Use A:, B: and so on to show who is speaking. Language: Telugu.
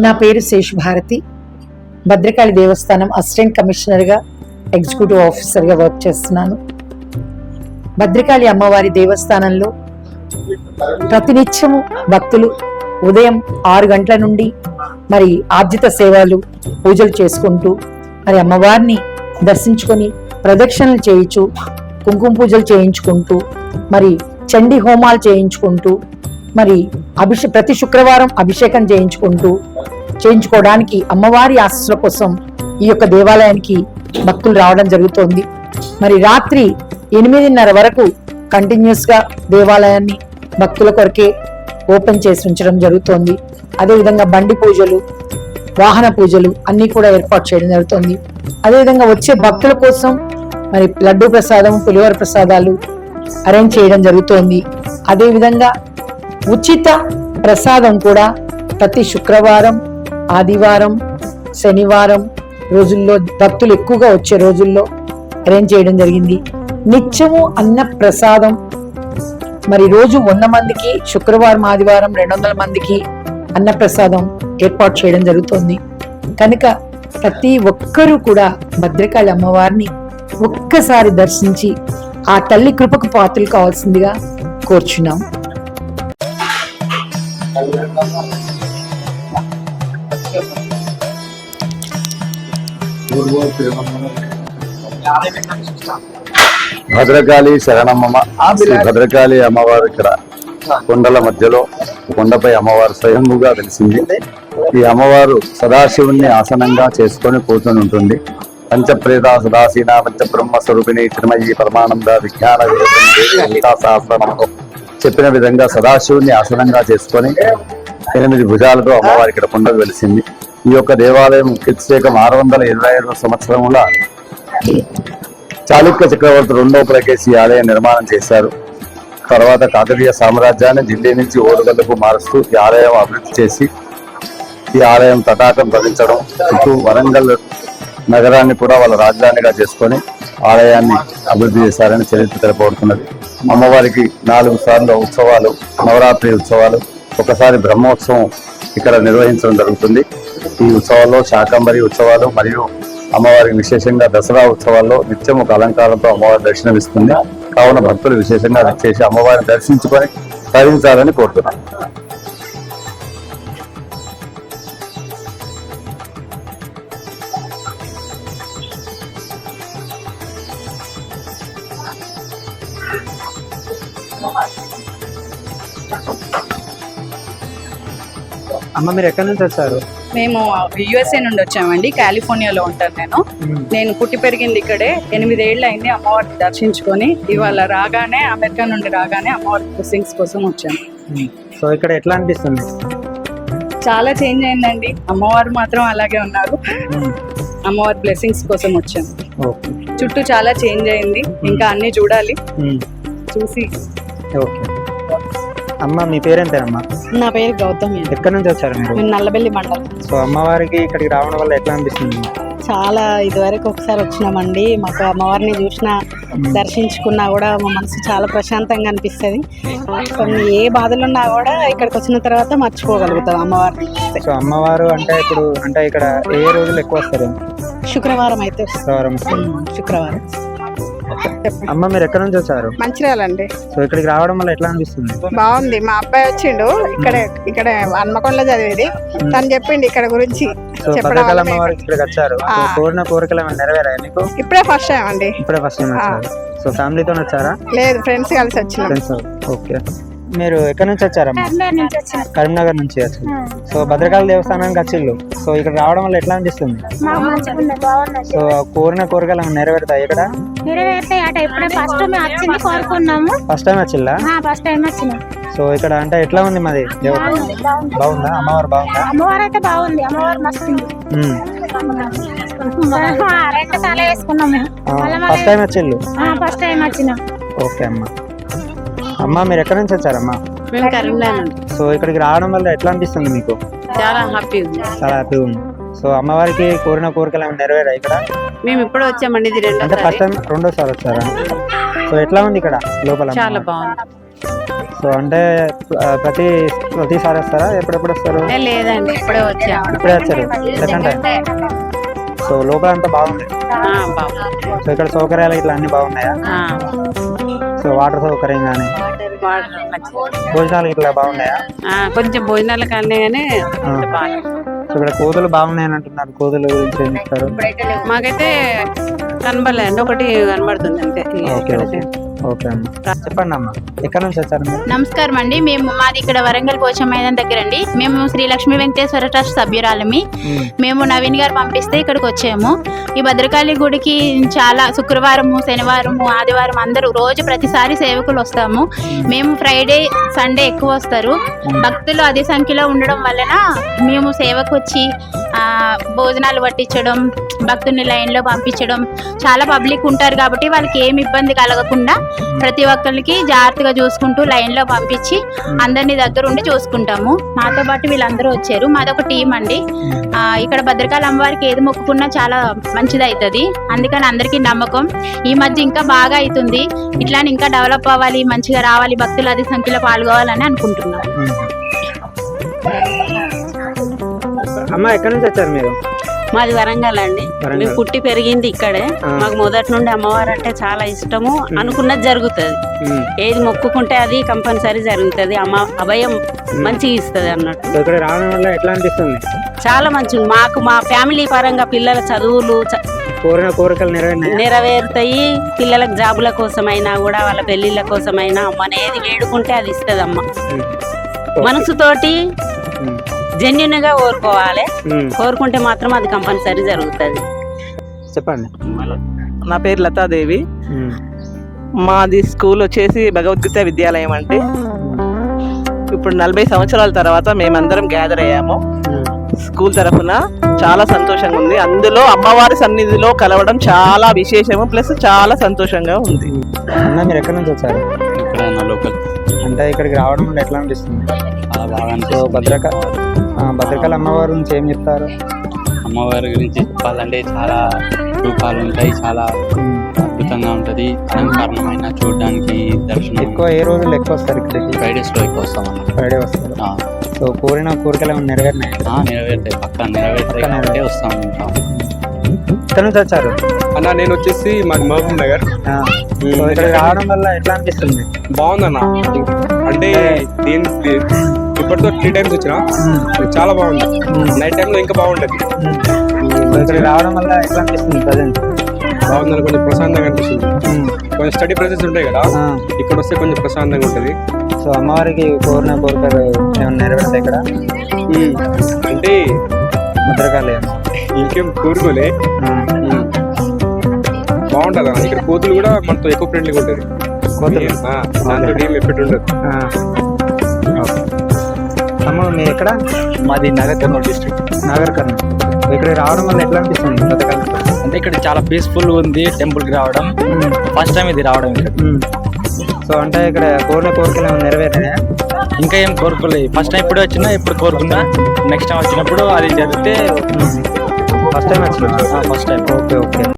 A: నా పేరు శేష్ భారతి. భద్రకాళి దేవస్థానం అసిస్టెంట్ కమిషనర్గా ఎగ్జిక్యూటివ్ ఆఫీసర్గా వర్క్ చేస్తున్నాను. భద్రకాళి అమ్మవారి దేవస్థానంలో ప్రతినిత్యము భక్తులు ఉదయం ఆరు గంటల నుండి మరి ఆర్జిత సేవలు పూజలు చేసుకుంటూ మరి అమ్మవారిని దర్శించుకొని ప్రదక్షిణలు చేయించు కుంకుమ పూజలు చేయించుకుంటూ మరి చండీ హోమాలు చేయించుకుంటూ మరి అభిషే ప్రతి శుక్రవారం అభిషేకం చేయించుకుంటూ చేయించుకోవడానికి అమ్మవారి ఆశస్సుల కోసం ఈ యొక్క దేవాలయానికి భక్తులు రావడం జరుగుతోంది. మరి రాత్రి ఎనిమిదిన్నర వరకు కంటిన్యూస్గా దేవాలయాన్ని భక్తుల కొరకే ఓపెన్ చేసి ఉంచడం జరుగుతోంది. అదేవిధంగా బండి పూజలు వాహన పూజలు అన్నీ కూడా ఏర్పాటు చేయడం జరుగుతుంది. అదేవిధంగా వచ్చే భక్తుల కోసం మరి లడ్డు ప్రసాదం పులిహోర ప్రసాదాలు అరేంజ్ చేయడం జరుగుతోంది. అదేవిధంగా ఉచిత ప్రసాదం కూడా ప్రతి శుక్రవారం ఆదివారం శనివారం రోజుల్లో భక్తులు ఎక్కువగా వచ్చే రోజుల్లో అరేంజ్ చేయడం జరిగింది. నిత్యము అన్న ప్రసాదం. మరి రోజు వంద మందికి శుక్రవారం ఆదివారం రెండు వందల మందికి అన్నప్రసాదం ఏర్పాటు చేయడం జరుగుతోంది. కనుక ప్రతి ఒక్కరూ కూడా భద్రకాళి అమ్మవారిని ఒక్కసారి దర్శించి ఆ తల్లి కృపకు పాత్రలు కావాల్సిందిగా కోరుచున్నాం.
B: భద్రకాళి శరణమ్మ శ్రీ భద్రకాళి అమ్మవారు ఇక్కడ కొండల మధ్యలో కొండపై అమ్మవారు స్వయంభుగా వెలిసింది. ఈ అమ్మవారు సదాశివుణ్ణి ఆసనంగా చేసుకొని కూర్చొని ఉంటుంది. పంచప్రేత సదాశీన పంచబ్రహ్మ స్వరూపిణి తిరుమయి పరమానంద విజ్ఞాన చెప్పిన విధంగా సదాశివుణ్ణి ఆసనంగా చేసుకొని ఎనిమిది భుజాలతో అమ్మవారి ఇక్కడ కొండ వెలిసింది. ఈ యొక్క దేవాలయం కిత్సేకం ఆరు వందల ఇరవై ఐదవ సంవత్సరముల చాళుక్య చక్రవర్తి రెండవ పులకేసి ఈ ఆలయం నిర్మాణం చేశారు. తర్వాత కాకతీయ సామ్రాజ్యాన్ని ఢిల్లీ నుంచి ఓరుగల్లకు మారుస్తూ ఈ ఆలయం అభివృద్ధి చేసి ఈ ఆలయం తటాకం ధరించడం చుట్టూ వరంగల్ నగరాన్ని కూడా వాళ్ళ రాజధానిగా చేసుకొని ఆలయాన్ని అభివృద్ధి చేశారని చరిత్ర తెలపబడుతున్నది. అమ్మవారికి నాలుగు సార్లు ఉత్సవాలు నవరాత్రి ఉత్సవాలు ఒకసారి బ్రహ్మోత్సవం ఇక్కడ నిర్వహించడం జరుగుతుంది. ఈ ఉత్సవాల్లో శాకంబరి ఉత్సవాలు మరియు అమ్మవారికి విశేషంగా దసరా ఉత్సవాల్లో నిత్యం ఒక అలంకారంతో అమ్మవారి దర్శనమిస్తుంది. కావున భక్తులు విశేషంగా చేసి అమ్మవారిని దర్శించుకొని తరించాలని కోరుతున్నాను
C: అమ్మ మీరు ఎక్కడి నుంచి వచ్చారు?
D: మేము యుఎస్ఏ నుండి వచ్చామండి. కాలిఫోర్నియాలో ఉంటాను నేను. నేను పుట్టి పెరిగింది ఇక్కడే. ఎనిమిదేళ్ళు అయింది అమ్మవారిని దర్శించుకొని. ఇవాళ రాగానే అమెరికా నుండి రాగానే అమ్మవారి బ్లెస్సింగ్స్ కోసం వచ్చాను.
C: సో ఇక్కడ ఎట్లా అనిపిస్తుంది?
D: చాలా చేంజ్ అయిందండి. అమ్మవారు మాత్రం అలాగే ఉన్నారు. అమ్మవారి బ్లెస్సింగ్స్ కోసం వచ్చాను.
C: ఓకే.
D: చుట్టూ చాలా చేంజ్ అయింది. ఇంకా అన్ని చూడాలి. చూసి.
C: ఓకే. అమ్మ మీ పేరేంటేనమ్మా?
E: నా పేరు గౌతమి.
C: ఎక్కడి నుంచి వచ్చారు మీరు?
E: నేను నల్లబెల్లి మండలం.
C: సో అమ్మవారికి ఇక్కడికి రావడం వల్ల ఎట్లా అనిపిస్తుంది?
E: చాలా ఇదివరకు ఒకసారి వచ్చినామండి. మాకు అమ్మవారిని చూసినా దర్శించుకున్నా కూడా మా మనసు చాలా ప్రశాంతంగా అనిపిస్తుంది. కొన్ని ఏ బాధలు ఉన్నా కూడా ఇక్కడికి వచ్చిన తర్వాత మర్చిపోగలుగుతాం అమ్మవారిని చూస్తే.
C: సో అమ్మవారు అంటే ఇప్పుడు అంటే ఇక్కడ ఏ రోజులు ఎక్కువ వస్తారు?
E: శుక్రవారం అయితే.
C: శుక్రవారం వస్తారు
E: శుక్రవారం.
C: అమ్మ మీరు ఎక్కడి నుంచి వచ్చారు?
F: మంచిర్యాలండి.
C: సో ఇక్కడికి రావడం వల్ల ఎట్లా అనిపిస్తుంది?
F: బాగుంది. మా అబ్బాయి వచ్చిండు ఇక్కడే ఇక్కడే హన్మకొండలో చదివేది. తను చెప్పిండు ఇక్కడ గురించి చెప్పడం
C: ఇక్కడికి వచ్చారు. కోరిన కోరికలు ఏమైనా నెరవేరాయి మీకు
F: ఇప్పుడే ఫస్ట్ టైం అండి.
C: ఇప్పుడే ఫస్ట్ టైం సో ఫ్యామిలీతో వచ్చారా?
F: లేదు ఫ్రెండ్స్ కలిసి వచ్చినాం.
C: Friends okay. మీరు ఎక్కడి నుంచి వచ్చారమ్మా? కరీంనగర్ నుంచి వచ్చారు. సో భద్రకాళి దేవస్థానానికి వచ్చిళ్ళు. సో ఇక్కడ రావడం వల్ల ఎట్లా అనిపిస్తుంది? సో కోరిన కోరికలు నెరవేరుతాయి ఇక్కడ?
G: నెరవేర్తాయి అట ఇప్పుడే ఫస్ట్ మేము వచ్చింది కోరుకున్నాము.
C: ఫస్ట్ టైం వచ్చిల్లా
G: ఫస్ట్ టైం వచ్చినాం
C: సో ఇక్కడ అంటే ఎట్లా ఉంది మాది బాగుందా అమ్మవారు బాగుందా?
G: అమ్మవారు అయితే బాగుంది. అమ్మవారు రెండు సార్లు వేసుకున్నాం మేము.
C: ఆ, ఫస్ట్ టైం వచ్చిళ్ళు
G: ఫస్ట్ టైం వచ్చినాం.
C: ఓకే అమ్మా. అమ్మ మీరు ఎక్కడి నుంచి వచ్చారమ్మా?
E: మేము కరీంనగర్
C: సో ఇక్కడికి రావడం వల్ల ఎట్లా అనిపిస్తుంది మీకు?
E: చాలా హ్యాపీ ఉంది.
C: చాలా హ్యాపీగా ఉంది. సో అమ్మవారికి కోరిన కోరికలు ఏమైనా నెరవేరాయి ఇక్కడ?
E: మేము ఇప్పుడు వచ్చామండి ఇది
C: అంటే ఫస్ట్ టైం రెండోసారి వచ్చారా? సో ఎట్లా ఉంది ఇక్కడ లోపల?
E: చాలా బాగుంది.
C: సో అంటే ఆ, ప్రతి ప్రతిసారి వస్తారా? ఎప్పుడెప్పుడు వస్తారు?
H: లేదండి ఇప్పుడే వచ్చాము
C: ఇప్పుడే వచ్చారు. సెకండ్ టైం సో లోపల అంతా బాగుంది. సో ఇక్కడ సౌకర్యాలు ఇట్లా అన్ని బాగున్నాయా? సో వాటర్ సౌకర్యం కానీ భోజనాలు ఇట్లా బాగున్నాయా?
H: కొంచెం భోజనాలు కానీ కానీ
C: ఆ. ఇక్కడ కోతులు బాగున్నాయని అంటున్నారు. కోతుల గురించి ఏం చెప్తారు?
H: మాకైతే కనబడలేండి ఒకటి కనబడుతుంది అంతే.
C: ఓకే ఓకే ఓకే అమ్మ. చెప్పండి అమ్మ. ఎక్కడి నుంచి వచ్చారు మీరు?
G: నమస్కారం అండి. మేము మాది ఇక్కడ వరంగల్ పోచం మైదాన్ దగ్గర అండి. మేము శ్రీ లక్ష్మీ వెంకటేశ్వర ట్రస్ట్ సభ్యురాలమి.
C: మ్మ్.
G: నవీన్ గారు పంపిస్తే ఇక్కడికి వచ్చాము. ఈ భద్రకాళి గుడికి చాలా శుక్రవారము శనివారము ఆదివారం అందరూ రోజు ప్రతిసారి సేవకులు వస్తాము. మేము ఫ్రైడే సండే ఎక్కువ వస్తారు. భక్తులు అదే సంఖ్యలో ఉండడం వలన మేము సేవకు వచ్చి భోజనాలు పట్టించడం భక్తుల్ని లైన్లో పంపించడం. చాలా పబ్లిక్ ఉంటారు కాబట్టి వాళ్ళకి ఏమి ఇబ్బంది కలగకుండా ప్రతి ఒక్కరికి జాగ్రత్తగా చూసుకుంటూ లైన్లో పంపించి అందరినీ దగ్గర ఉండి చూసుకుంటాము. మాతో పాటు వీళ్ళందరూ వచ్చారు. మాదొక టీం అండి. ఇక్కడ భద్రకాళ అమ్మవారికి ఏది మొక్కుకున్నా చాలా మంచిది అవుతుంది అందుకని అందరికీ నమ్మకం. ఈ మధ్య ఇంకా బాగా అవుతుంది ఇట్లా ఇంకా డెవలప్ అవ్వాలి మంచిగా రావాలి భక్తులు అది సంఖ్యలో పాల్గొవాలని అనుకుంటున్నాం
C: అమ్మ ఎక్కడి నుంచి వచ్చారు మీరు?
H: మాది వరంగల్ అండి. మేము పుట్టి పెరిగింది ఇక్కడే. మాకు మొదటి నుండి అమ్మవారు అంటే చాలా ఇష్టము. అనుకున్నది జరుగుతుంది. ఏది మొక్కుకుంటే అది కంపల్సరీ జరుగుతుంది. అమ్మ అభయం మంచిగా ఇస్తుంది అన్నట్టు.
C: సో ఇక్కడ రావడం వల్ల ఎట్లా అనిపిస్తుంది?
H: చాలా మంచిది మాకు మా ఫ్యామిలీ పరంగా పిల్లల చదువులు
C: కోరిన కోరికలు
H: నెరవేరుతాయి. పిల్లలకు జాబుల కోసమైనా కూడా వాళ్ళ పెళ్ళిళ్ళ కోసమైనా అమ్మని ఏది వేడుకుంటే అది ఇస్తుంది అమ్మ మనసుతోటి జెన్యున్గా కోరుకోవాలి కోరుకుంటే మాత్రం అది కంపల్సరీ జరుగుతుంది.
C: చెప్పండి.
I: నా పేరు లతాదేవి. మాది స్కూల్ వచ్చేసి భగవద్గీత విద్యాలయం అంటే ఇప్పుడు నలభై సంవత్సరాల తర్వాత మేమందరం గ్యాదర్ అయ్యాము. స్కూల్ తరఫున చాలా సంతోషంగా ఉంది. అందులో అమ్మవారి సన్నిధిలో కలవడం చాలా విశేషము ప్లస్ చాలా సంతోషంగా ఉంది.
C: అన్న మీరు ఎక్కడి నుంచి వచ్చారు?
J: ఇక్కడ నా లోకల్.
C: అంటే ఇక్కడికి రావడం ఎట్లా అనిపిస్తుంది?
J: బాగా
C: భద్రక భద్రకాళి అమ్మవారి గురించి ఏం చెప్తారు?
J: అమ్మవారి గురించి చెప్పాలంటే చాలా రూపాలు ఉంటాయి చాలా అద్భుతంగా ఉంటది. అలంకరణమైన చూడడానికి దర్శనం
C: ఎక్కువ ఏ రోజులు ఎక్కువ వస్తారు ఇక్కడికి
J: ఫ్రైడేస్లో ఎక్కువ వస్తాం అన్న
C: ఫ్రైడే వస్తారు.
J: ఆ,
C: సో కోరిన కోరికలు ఏమైనా నెరవేరినాయి?
J: ఆ, నెరవేరుతాయి. పక్క నెరవేరుతాయి వస్తాం ఉంటాం.
C: ఇక్కడ నుంచి వచ్చారు?
K: అన్న నేను వచ్చేసి మాది మహబూబ్ నగర్.
C: రావడం వల్ల ఎట్లా అనిపిస్తుంది?
K: బాగుందన్న. అంటే దీని ఇప్పటితో త్రీ టైమ్స్ వచ్చిన చాలా బాగుంది. నైట్ టైంలో ఇంకా బాగుంటది
C: ఇక్కడికి రావడం వల్ల ఎట్లా అనిపిస్తుంది ప్రజెంట్?
K: బాగుందని కొంచెం ప్రశాంతంగా అనిపిస్తుంది. కొంచెం స్టడీ ప్లేసెస్ ఉంటాయి కదా ఇక్కడ వస్తే కొంచెం ప్రశాంతంగా ఉంటది.
C: సో అమ్మవారికి కోరిన కోరికలు ఏమైనా నెరవేరుతాయి ఇక్కడ?
K: అంటే
C: భద్రకాళి
K: ఇంకేం కోరుకోలే. బాగుంటది అన్న. ఇక్కడ కోతులు కూడా మనతో ఎక్కువ ఫ్రెండ్లీగా ఉంటది.
C: కోతులు?
K: దాంతో ఏం ఎఫెక్ట్ ఉండదు
C: అమ్మ మీ ఎక్కడ
J: మాది నగర్ కర్నూలు డిస్ట్రిక్ట్
C: నాగర్ కర్నూలు. ఇక్కడికి రావడం వల్ల ఎట్లా అనిపిస్తుంది
J: అంటే ఇక్కడ చాలా పీస్ఫుల్ ఉంది టెంపుల్కి రావడం. ఫస్ట్ టైం ఇది రావడం ఇక్కడ.
C: సో అంటే ఇక్కడ కోరిన కోరికలు ఏమైనా నెరవేరినాయా
J: ఇంకా ఏం కోరుకోలేదు. ఫస్ట్ టైం ఇప్పుడు వచ్చినా ఇప్పుడు కోరుకున్నా. నెక్స్ట్ టైం వచ్చినప్పుడు అది జరిగితే
C: ఫస్ట్ టైం వచ్చిన?
J: First time
C: okay okay.